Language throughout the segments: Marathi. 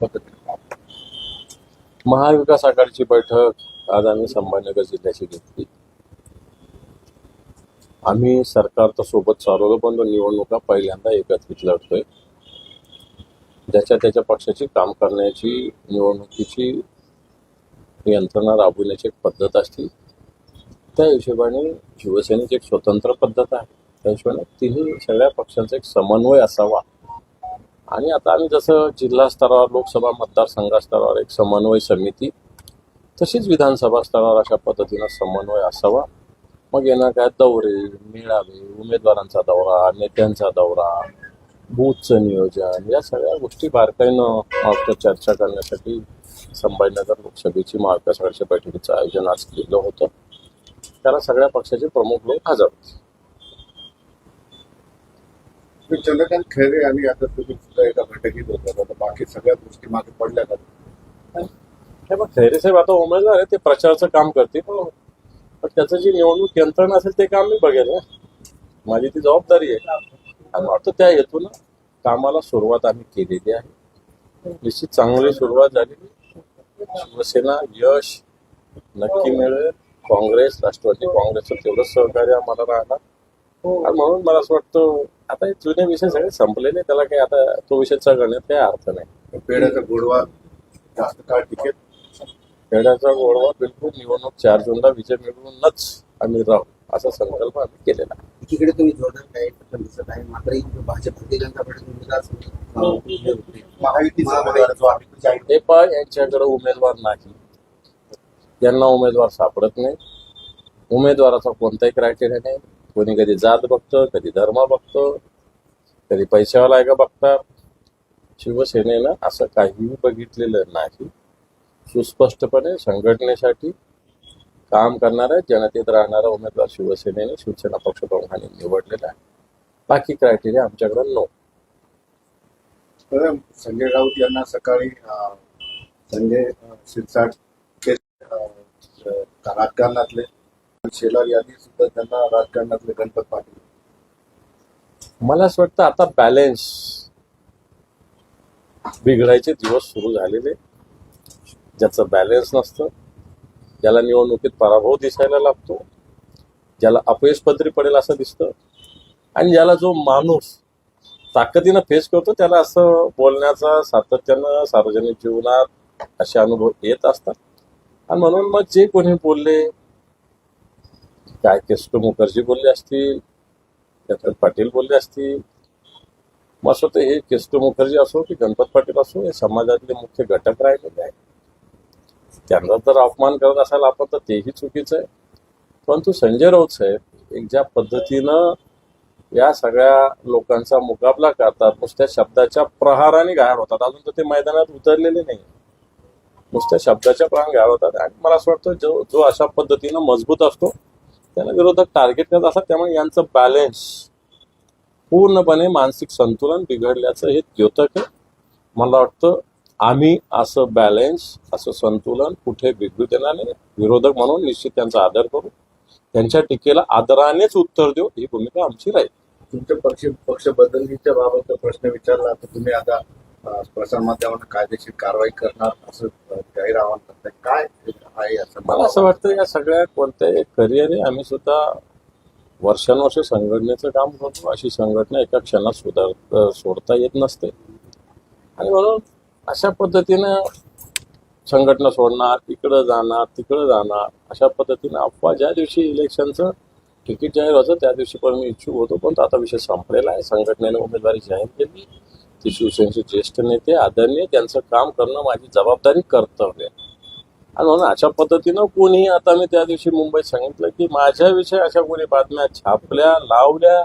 पद्धतीने महाविकास आघाडीची बैठक आज आम्ही संभाजीनगर जिल्ह्याची घेतली. आम्ही सरकार तर सोबत चालवलं पण तो निवडणुका पहिल्यांदा एकत्रित लढतोय. ज्याच्या त्याच्या पक्षाची काम करण्याची निवडणुकीची यंत्रणा राबविण्याची एक पद्धत असते. त्या हिशोबाने शिवसेनेची एक स्वतंत्र पद्धत आहे. त्या हिशोबाने तिन्ही सगळ्या पक्षांचा एक समन्वय असावा. आणि आता आम्ही जसं जिल्हा स्तरावर लोकसभा मतदारसंघा स्तरावर एक समन्वय समिती तशीच विधानसभा स्तरावर अशा पद्धतीनं समन्वय असावा. मग येणार काय? दौरे मेळावे उमेदवारांचा दौरा नेत्यांचा दौरा बूथचं नियोजन या सगळ्या गोष्टी बारकाईनं मागच्या चर्चा करण्यासाठी संभाजीनगर लोकसभेची महाविकास आघाडीच्या बैठकीचं आयोजन आज केलं होतं. त्याला सगळ्या पक्षाचे प्रमुख लोक हजर होते. तुम्ही चंद्रकांत खैरे आणि आता तुम्ही सुद्धा एका बैठकीत होता. आता बाकी सगळ्या गोष्टी मागे पडल्या का? खैरे साहेब आता उमेदवार आहे ते प्रचाराचं काम करतील. पण त्याचं जी निवडणूक यंत्रणा असेल ते काम मी बघेल ना माझी ती जबाबदारी आहे. आणि वाटतं त्या हेतून कामाला सुरुवात आम्ही केलेली आहे. निश्चित चांगली सुरुवात झालेली शिवसेना यश नक्की मिळेल. काँग्रेस राष्ट्रवादी काँग्रेसचं तेवढंच सहकार्य आम्हाला राहणार. आणि म्हणून मला असं वाटतं आता हे जुने विषय सगळे संपलेले त्याला काही आता तो विषय चढण्यात काही अर्थ नाही. पेढ्याचा गोडवा जास्त काळ टिकेल. खेड्याचा गोडवा बिलकुल निवडणूक चार जूनला विजय मिळवूनच आम्ही राहू असा संकल्प आम्ही केलेला. एकीकडे तुम्ही जोरदार काय पण दिसत आहे मात्र भाजप भारतीय जनता पार्टी हे यांच्याकडे उमेदवार नाही. यांना उमेदवार सापडत नाही. उमेदवाराचा कोणताही क्रायटेरिया नाही. कोणी कधी जात बघतं कधी धर्म बघतं कधी पैशावाला आहे का बघतात. शिवसेनेनं असं काहीही बघितलेलं नाही. सुस्पष्टपणे संघटनेसाठी काम करणाऱ्या जनतेत राहणारा उमेदवार शिवसेनेने शिवसेना पक्षप्रमुखांनी निवडलेला आहे. बाकी क्रायटेरिया आमच्याकडे नो संजय राऊत यांना सकाळी संजय शिरसाट ते शेलार यादी सुद्धा त्यांना राजकारणातले गणपत पाटील मला असं वाटतं आता बॅलेन्स बिघडायचे दिवस सुरू झालेले. ज्याचं बॅलेन्स नसतं ज्याला निवडणुकीत पराभव दिसायला लागतो ज्याला अपयश पदरी पडेल असं दिसतं आणि ज्याला जो माणूस ताकदीनं फेस करतो त्याला असं बोलण्याचा सातत्यानं सार्वजनिक जीवनात असे अनुभव येत असतात. आणि म्हणून मग जे कोणी बोलले काय केस्टो मुखर्जी बोलले असतील डॉक्टर पाटील बोलले असतील. मग असं ते हे केस्टो मुखर्जी असो की गणपत पाटील असो हे समाजातले मुख्य घटक राहिलेले आहेत त्यांना जर अपमान करत असाल आपण तर तेही चुकीचं आहे. परंतु संजय राऊत साहेब एक ज्या पद्धतीनं या सगळ्या लोकांचा मुकाबला करतात नुसत्या शब्दाच्या प्रहाराने घायल होतात. अजून तर ते मैदानात उतरलेले नाही. नुसत्या शब्दाच्या प्रहार घायल होतात. आणि मला असं वाटतं जो जो अशा पद्धतीनं मजबूत असतो त्याला विरोधक टार्गेट करत असतात. त्यामुळे यांचं बॅलेन्स पूर्णपणे मानसिक संतुलन बिघडल्याचं हे द्योतक आहे. मला वाटतं आम्ही असं बॅलेन्स असं संतुलन कुठे बिघडू देणार नाही. विरोधक म्हणून निश्चित त्यांचा आदर करू. त्यांच्या टीकेला आदरानेच उत्तर देऊ. ही भूमिका आमची राहील. तुमच्या पक्ष पक्ष बदलणीच्या बाबत प्रश्न विचारला तर तुम्ही आता प्रसार माध्यमांना कायदेशीर कारवाई करणार असं जाहीर आव्हान काय आहे असं मला असं वाटतं या सगळ्या कोणत्याही करिअर आम्ही सुद्धा वर्षानुवर्ष संघटनेचं काम करतो. अशी संघटना एका क्षणात सुधार सोडता येत नसते. आणि म्हणून अशा पद्धतीनं संघटना सोडणार इकडं जाणार तिकडं जाणार अशा पद्धतीनं अफवा ज्या दिवशी इलेक्शनचं तिकीट जाहीर होतं त्या दिवशी पण मी इच्छुक होतो. पण आता विषय संपलेला आहे. संघटनेने उमेदवारी जाहीर केली. ती शिवसेनेचे ज्येष्ठ नेते आदरणीय त्यांचं काम करणं माझी जबाबदारी कर्तव्य आणि म्हणून अशा पद्धतीनं कोणी आता मी त्या दिवशी मुंबईत सांगितलं की माझ्याविषयी अशा कोणी बातम्या छापल्या लावल्या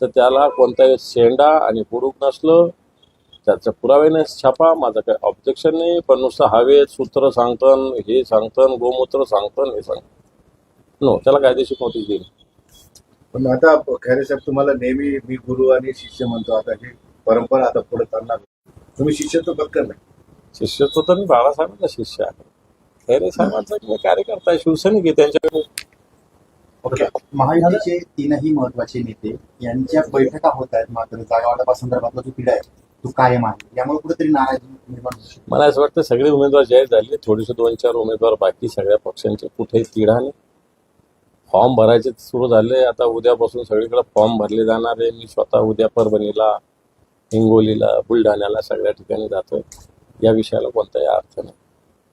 तर त्याला कोणताही शेंडा आणि कुडूक नसलं त्याचं नाही छापा माझं काही ऑब्जेक्शन नाही पण नुसतं हवेत सूत्र सांगतन हे सांगतन गोमूत्र सांगतन हे सांगत नो त्याला कायदेशीर नोटीस देईल पण आता खैरे साहेब तुम्हाला नेहमी मी गुरु आणि शिष्य म्हणतो आता हे परंपरा आता पुढे चालणार तुम्ही शिष्यत्व पत्कर नाही. शिष्यत्व तर मी बाळासाहेबांचा शिष्य आहे. खैरे साहेबांचा मी कार्यकर्ता आहे शिवसैनिक आहे त्यांच्याकडे ओके. महायुतीचे तीनही महत्त्वाचे नेते यांच्या बैठका होत आहेत मात्र जागा वाटपासंदर्भातला जो पिढा आहे तो कायम आहे. यामुळे कुठेतरी नाराजी निर्माण? मला असं वाटतं सगळे उमेदवार जाहीर झाले थोडेसे दोन चार उमेदवार बाकी सगळ्या पक्षांचे कुठेही तिढा नाही. फॉर्म भरायचे सुरू झाले. आता उद्यापासून सगळीकडे फॉर्म भरले जाणार आहे. मी स्वतः उद्या परभणीला हिंगोलीला बुलढाण्याला सगळ्या ठिकाणी जातोय. या विषयाला कोणताही अर्थ नाही.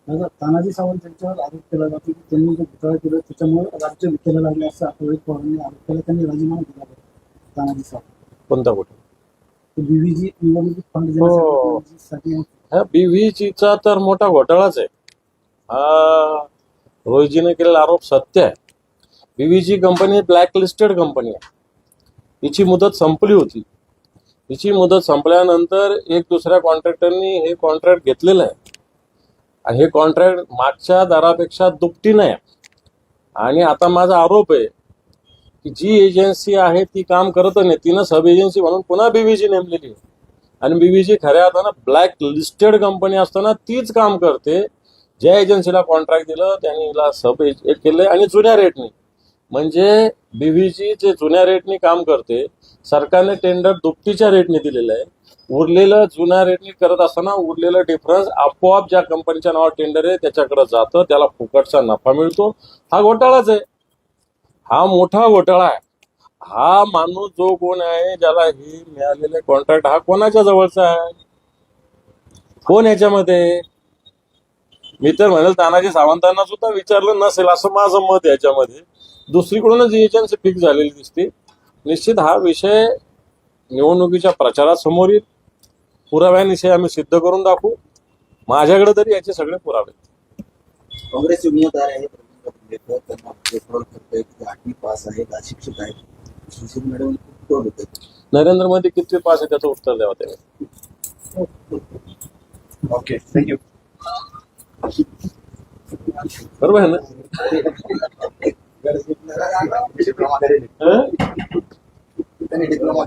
दादा तानाजी सावंत यांच्यावर आरोप केला जातो की त्यांनी जो घोटाळा केला त्याच्यामुळे राज्य विकायला लागले असं पवारांनी आरोप केला त्यांनी राजीनामा दिला होता तानाजी सावंत. कोणता कुठे बीव्हीजी निवडणुकीत फंड हो. देण्यासाठी हा बीव्हीजीचा तर मोठा घोटाळाच आहे. हा रोहितजीने केलेला आरोप सत्य आहे. BVG company black listed company आहे. हिची मुदत संपली होती. हिची मुदत संपल्यानंतर एक दुसऱ्या कॉन्ट्रॅक्टरनी हे कॉन्ट्रॅक्ट घेतलेलं आहे. आणि हे कॉन्ट्रॅक्ट मागच्या दरापेक्षा दुपटीनं आहे. आणि आता माझा आरोप आहे की जी एजन्सी आहे ती काम करत नाही. तिनं सब एजन्सी म्हणून पुन्हा बीव्हीजी नेमलेली आहे. आणि बीव्हीजी खऱ्या अर्थानं ब्लॅक लिस्टेड कंपनी असताना तीच काम करते. ज्या एजन्सीला कॉन्ट्रॅक्ट दिलं त्यांनी हिला सब केलंय आणि जुन्या रेटनी म्हणजे बीव्हीजी जे जुन्या रेटनी काम करते सरकारने टेंडर दुपटीच्या रेटने दिलेलं आहे. उरलेलं जुन्या रेटनी करत असताना उरलेलं डिफरन्स आपोआप ज्या कंपनीच्या नावावर टेंडर आहे त्याच्याकडे जातं त्याला फुकटचा नफा मिळतो. हा घोटाळाच आहे. हा मोठा घोटाळा आहे. हा माणूस जो कोण आहे ज्याला हे मिळालेले कॉन्ट्रॅक्ट हा कोणाच्या जवळचा आहे? कोण याच्यामध्ये? मी तर म्हणेल तानाजी सावंतांना सुद्धा विचारलं नसेल असं माझं मत आहे याच्यामध्ये. दुसरीकडूनच ही एजन्सी फिक्स झालेली दिसते. निश्चित हा विषय निवडणुकीच्या प्रचारात समोर येईल पुराव्यानिशी आम्ही सिद्ध करून दाखवू. माझ्याकडे तरी याचे सगळे पुरावे आहेत. काँग्रेसचे उमेदवार आहेत नरेंद्र मोदी किती पास आहे त्याचं उत्तर द्यावं त्याने ओके थँक्यू बरोबर आहे ना? डिप्लोमा हं? त्यांनी डिप्लोमा